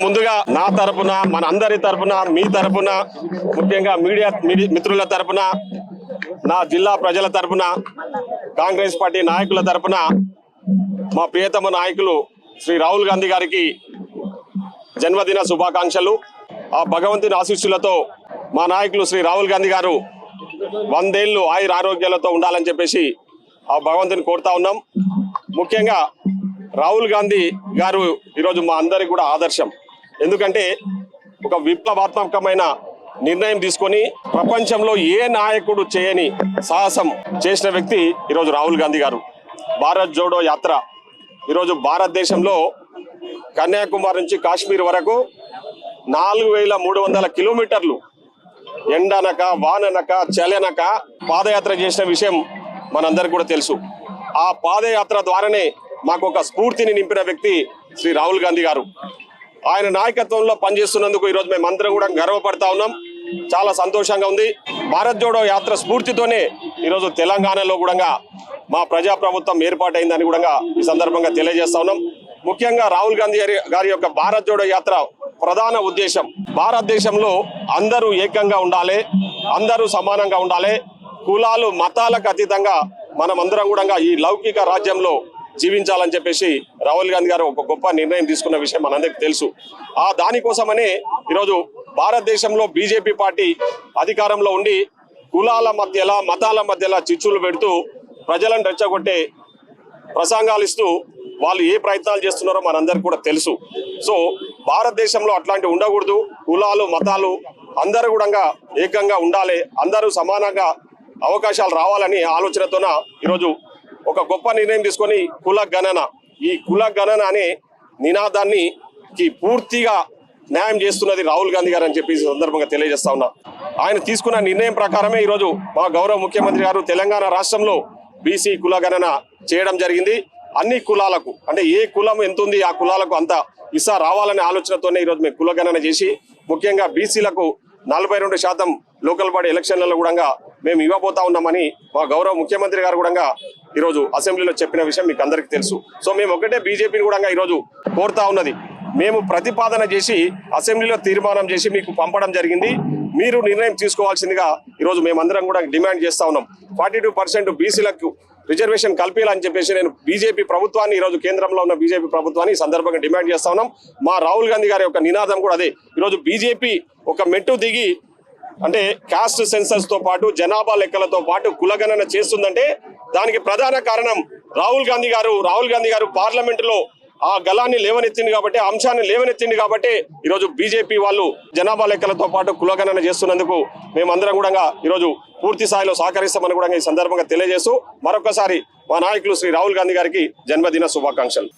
ముందుగా నా తరపున మన అందరి తరపున మీ తరపున ముఖ్యంగా మీడియా మిత్రుల తరపున నా జిల్లా ప్రజల తరపున కాంగ్రెస్ పార్టీ నాయకుల తరపున మా ప్రియతమ నాయకులు శ్రీ రాహుల్ గాంధీ గారికి జన్మదిన శుభాకాంక్షలు. ఆ భగవంతుని ఆశీస్సులతో మా నాయకులు శ్రీ రాహుల్ గాంధీ గారు వందేళ్ళు ఆయుర ఆరోగ్యాలతో ఉండాలని చెప్పేసి ఆ భగవంతుని కోరుతా ఉన్నాం. ముఖ్యంగా రాహుల్ గాంధీ గారు ఈరోజు మా అందరికి కూడా ఆదర్శం. ఎందుకంటే ఒక విప్లవాత్మకమైన నిర్ణయం తీసుకొని ప్రపంచంలో ఏ నాయకుడు చేయని సాహసం చేసిన వ్యక్తి ఈరోజు రాహుల్ గాంధీ గారు. భారత్ జోడో యాత్ర. ఈరోజు భారతదేశంలో కన్యాకుమారి నుంచి కాశ్మీర్ వరకు నాలుగు వేల మూడు వందల కిలోమీటర్లు ఎండనక వాననక చలనక పాదయాత్ర చేసిన విషయం మనందరికి కూడా తెలుసు. ఆ పాదయాత్ర ద్వారానే మాకు ఒక స్ఫూర్తిని నింపిన వ్యక్తి శ్రీ రాహుల్ గాంధీ గారు. ఆయన నాయకత్వంలో పనిచేస్తున్నందుకు ఈరోజు మేము అందరం కూడా గర్వపడతా ఉన్నాం. చాలా సంతోషంగా ఉంది. భారత్ జోడో యాత్ర స్ఫూర్తితోనే ఈరోజు తెలంగాణలో కూడా మా ప్రజాప్రభుత్వం ఏర్పాటైందని కూడా ఈ సందర్భంగా తెలియజేస్తా ఉన్నాం. ముఖ్యంగా రాహుల్ గాంధీ గారి గారి యొక్క భారత్ జోడో యాత్ర ప్రధాన ఉద్దేశం. భారతదేశంలో అందరూ ఏకంగా ఉండాలి. అందరూ సమానంగా ఉండాలి. కులాలు మతాలకు అతీతంగా మనం అందరం కూడా ఈ లౌకిక రాజ్యంలో జీవించాలని చెప్పేసి రాహుల్ గాంధీ గారు ఒక గొప్ప నిర్ణయం తీసుకున్న విషయం మనందరికీ తెలుసు. ఆ దానికోసమనే ఈరోజు భారతదేశంలో బీజేపీ పార్టీ అధికారంలో ఉండి కులాల మధ్యలా మతాల మధ్యల చిచ్చులు పెడుతూ ప్రజలను రెచ్చగొట్టే ప్రసంగాలు ఇస్తూ వాళ్ళు ఏ ప్రయత్నాలు చేస్తున్నారో మనందరికి కూడా తెలుసు. సో భారతదేశంలో అట్లాంటివి ఉండకూడదు. కులాలు మతాలు అందరూ కూడా ఏకంగా ఉండాలి. అందరూ సమానంగా అవకాశాలు రావాలని ఆలోచనతోన ఈరోజు ఒక గొప్ప నిర్ణయం తీసుకొని కుల గణన ఈ కుల గణన అనే నినాదాన్ని పూర్తిగా న్యాయం చేస్తున్నది రాహుల్ గాంధీ గారు అని చెప్పి సందర్భంగా తెలియజేస్తా ఉన్నా. ఆయన తీసుకున్న నిర్ణయం ప్రకారమే ఈరోజు మా గౌరవ ముఖ్యమంత్రి గారు తెలంగాణ రాష్ట్రంలో బీసీ కుల గణన చేయడం జరిగింది. అన్ని కులాలకు అంటే ఏ కులం ఎంత ఉంది ఆ కులాలకు అంత ఇసా రావాలనే ఆలోచనతోనే ఈరోజు మేము కుల గణన చేసి ముఖ్యంగా బీసీలకు నలభై రెండు శాతం లోకల్ బాడీ ఎలక్షన్లలో కూడా మేము ఇవ్వబోతా ఉన్నామని మా గౌరవ ముఖ్యమంత్రి గారు కూడా ఈరోజు అసెంబ్లీలో చెప్పిన విషయం మీకు అందరికీ తెలుసు. సో మేము ఒకటే బీజేపీని కూడా ఈరోజు కోరుతా ఉన్నది. మేము ప్రతిపాదన చేసి అసెంబ్లీలో తీర్మానం చేసి మీకు పంపడం జరిగింది. మీరు నిర్ణయం తీసుకోవాల్సిందిగా ఈరోజు మేమందరం కూడా డిమాండ్ చేస్తా ఉన్నాం. ఫార్టీ టూ పర్సెంట్ బీసీలకు రిజర్వేషన్ కల్పించాలని చెప్పేసి నేను బీజేపీ ప్రభుత్వాన్ని ఈరోజు కేంద్రంలో ఉన్న బీజేపీ ప్రభుత్వాన్ని ఈ సందర్భంగా డిమాండ్ చేస్తా ఉన్నాం. మా రాహుల్ గాంధీ గారి యొక్క నినాదం కూడా అదే. ఈరోజు బీజేపీ ఒక మెట్టు దిగి అంటే కాస్ట్ సెన్సర్స్తో పాటు జనాభా లెక్కలతో పాటు కులగణన చేస్తుందంటే దానికి ప్రధాన కారణం రాహుల్ గాంధీ గారు. రాహుల్ గాంధీ గారు పార్లమెంట్లో ఆ గలాన్ని లేవనెత్తింది కాబట్టి అంశాన్ని లేవనెత్తింది కాబట్టి ఈరోజు బీజేపీ వాళ్ళు జనాభా లెక్కలతో పాటు కులగణన చేస్తున్నందుకు మేమందరం కూడా ఈరోజు పూర్తి స్థాయిలో సహకరిస్తామని కూడా ఈ సందర్భంగా తెలియజేస్తూ మరొకసారి మా నాయకులు శ్రీ రాహుల్ గాంధీ గారికి జన్మదిన శుభాకాంక్షలు.